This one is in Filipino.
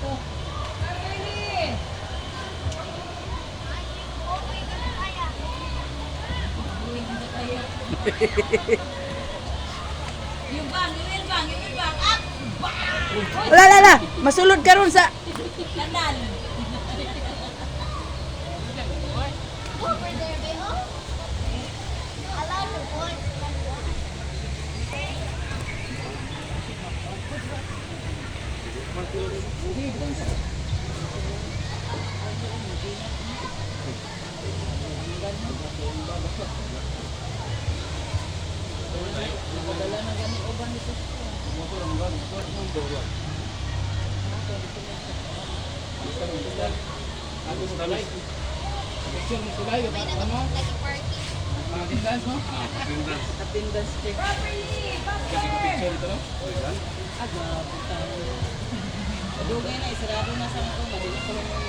yung bang, yung bang, yung bang, ah! up! Wala, wala, wala! Masulod ka ron sa... Kanal! May naman nag-party. Attendance check. Dugay na, isarado na sa mga madali ko.